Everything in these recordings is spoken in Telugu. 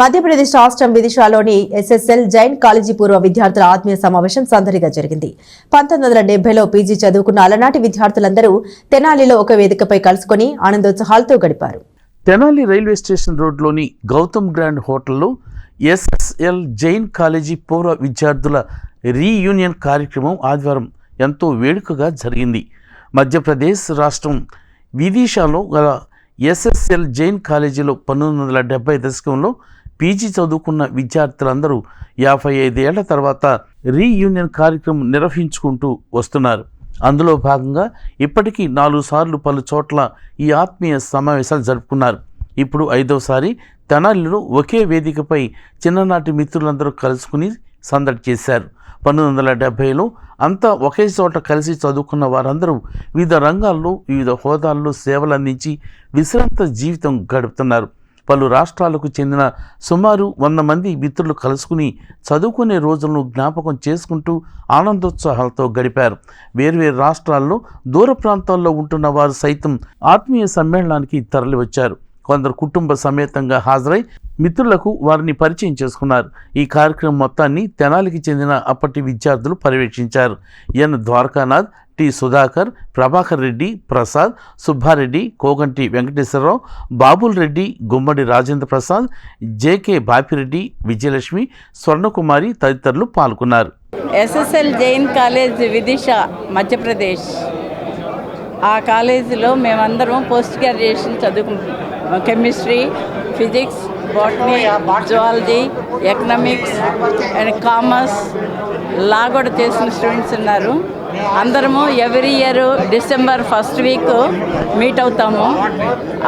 మధ్యప్రదేశ్ రాష్ట్రం విదిశాలోని ఎస్ఎస్ఎల్ జైన్ కాలేజీ పూర్వ విద్యార్థుల ఆత్మీయ సమావేశం సందడిగా జరిగింది. పంతొమ్మిది వందల డెబ్బైలో పీజీ చదువుకున్న అలనాటి విద్యార్థులందరూ తెనాలిలో ఒక వేదికపై కలుసుకుని ఆనందోత్సాహాలతో గడిపారు. తెనాలి రైల్వే స్టేషన్ రోడ్లోని గౌతమ్ గ్రాండ్ హోటల్లో ఎస్ఎస్ఎల్ జైన్ కాలేజీ పూర్వ విద్యార్థుల రీయూనియన్ కార్యక్రమం ఆదివారం ఎంతో వేడుకగా జరిగింది. మధ్యప్రదేశ్ రాష్ట్రం విదిశాలో గల ఎస్ఎస్ఎల్ జైన్ కాలేజీలో పంతొమ్మిది వందల డెబ్బై దశకంలో పీజీ చదువుకున్న విద్యార్థులందరూ యాభై ఐదేళ్ళ తర్వాత రీయూనియన్ కార్యక్రమం నిర్వహించుకుంటూ వస్తున్నారు. అందులో భాగంగా ఇప్పటికీ నాలుగు సార్లు పలు చోట్ల ఈ ఆత్మీయ సమావేశాలు జరుపుకున్నారు. ఇప్పుడు ఐదోసారి తెనాలిలో ఒకే వేదికపై చిన్ననాటి మిత్రులందరూ కలుసుకుని సందడి చేశారు. పంతొమ్మిది వందల డెబ్భైలో అంతా ఒకే చోట కలిసి చదువుకున్న వారందరూ వివిధ రంగాల్లో వివిధ హోదాల్లో సేవలు అందించి విశ్రాంత జీవితం గడుపుతున్నారు. పలు రాష్ట్రాలకు చెందిన సుమారు వంద మంది మిత్రులు కలుసుకుని చదువుకునే రోజులను జ్ఞాపకం చేసుకుంటూ ఆనందోత్సాహాలతో గడిపారు. వేర్వేరు రాష్ట్రాల్లో దూర ప్రాంతాల్లో ఉంటున్న వారు సైతం ఆత్మీయ సమ్మేళనానికి తరలివచ్చారు. కొందరు కుటుంబ సమేతంగా హాజరై మిత్రులకు వారిని పరిచయం చేసుకున్నారు. ఈ కార్యక్రమం మొత్తాన్ని తెనాలికి చెందిన అప్పటి విద్యార్థులు పర్యవేక్షించారు. N Dwarakanath T Sudhakar Prabhakar Reddy Prasad Subbareddy Koganti Venkateswararao Babul Reddy Gummadi Rajendra Prasad JK Bapireddy Vijayalakshmi Swarnakumari తదితరులు పాల్గొన్నారు. SSL Jain college Vidisha Madhya Pradesh. ఆ కాలేజీలో మేమందరం పోస్ట్ గ్రాడ్యుయేషన్ చదువుకుంటున్నాం chemistry physics botany zoology economics and commerce law కూడా చేసిన స్టూడెంట్స్ ఉన్నారు. అందరము every year December first week meet అవుతాము.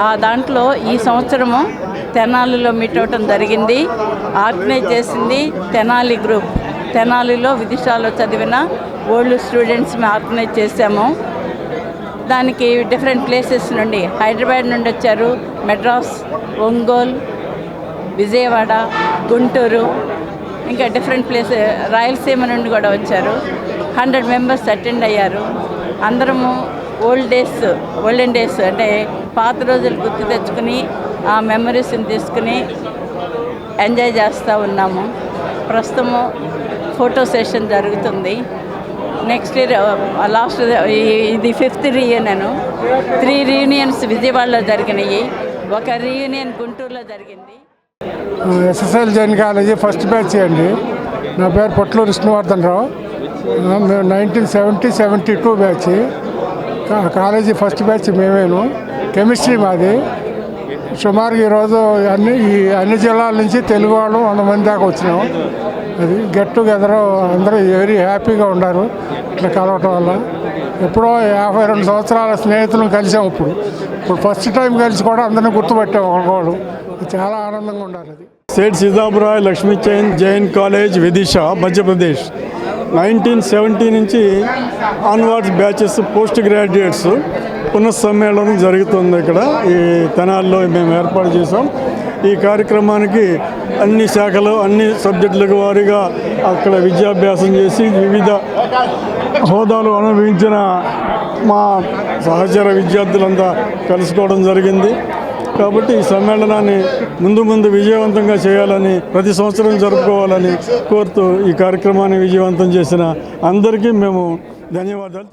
ఆ దాంట్లో ఈ సంవత్సరము తెనాలిలో మీట్ అవటం జరిగింది. ఆర్గనైజ్ చేసింది తెనాలి గ్రూప్ తెనాలిలో విదిశాలో చదివిన ఓల్డ్ స్టూడెంట్స్ మేము ఆర్గనైజ్ చేసాము దానికి డిఫరెంట్ ప్లేసెస్ నుండి హైదరాబాద్ నుండి వచ్చారు. మెడ్రాస్ ఒంగోల్ విజయవాడ గుంటూరు ఇంకా డిఫరెంట్ ప్లేస్ రాయలసీమ నుండి కూడా వచ్చారు. హండ్రెడ్ మెంబర్స్ అటెండ్ అయ్యారు. అందరము ఓల్డ్ డేస్ ఓల్డెన్ డేస్ అంటే పాత రోజులు గుర్తు తెచ్చుకుని ఆ మెమరీస్ని తీసుకుని ఎంజాయ్ చేస్తూ ఉన్నాము. ప్రస్తుతము ఫోటో సెషన్ జరుగుతుంది. నెక్స్ట్ ఇయర్ లాస్ట్ ఇది ఫిఫ్త్ రీయూనియన్ త్రీ రీయూనియన్స్ విజయవాడలో జరిగినాయి. ఒక రీయూనియన్ గుంటూరులో జరిగింది. SSL Jain college first batch అండి. నా పేరు పొట్లూరు విష్ణువర్ధన్ రావు. మేము nineteen seventy seventy two batch college first batch మేమేను. Chemistry మాది. సుమారుగా ఈరోజు అన్ని ఈ అన్ని జిల్లాల నుంచి తెలుగు వాళ్ళు వంద మంది దాకా వచ్చినాం. అది గెట్ టుగెదర్ అందరూ వెరీ హ్యాపీగా ఉన్నారు ఇట్లా కలవటం వల్ల. ఎప్పుడో యాభై రెండు సంవత్సరాల స్నేహితులను కలిసాం ఇప్పుడు. ఇప్పుడు ఫస్ట్ టైం కలిసి కూడా అందరిని గుర్తుపెట్టాం ఒకడు చాలా ఆనందంగా ఉండాలి అది. Seth Sitapurai Lakshmi Chain Jain college Vidisha Madhya Pradesh nineteen seventy నుంచి ఆన్వర్డ్స్ బ్యాచెస్ పోస్ట్ గ్రాడ్యుయేట్స్ పునఃసమ్మేళనం జరుగుతుంది ఇక్కడ. ఈ తెనాల్లో మేము ఏర్పాటు చేసాం ఈ కార్యక్రమానికి అన్ని శాఖలు అన్ని సబ్జెక్టులకు వారీగా అక్కడ విద్యాభ్యాసం చేసి వివిధ హోదాలు అనుభవించిన మా సహచర విద్యార్థులంతా కలుసుకోవడం జరిగింది. కాబట్టి ఈ సమ్మేళనాన్ని ముందు ముందు విజయవంతంగా చేయాలని ప్రతి సంవత్సరం జరుపుకోవాలని కోరుతూ ఈ కార్యక్రమాన్ని విజయవంతం చేసిన అందరికీ మేము ధన్యవాదాలు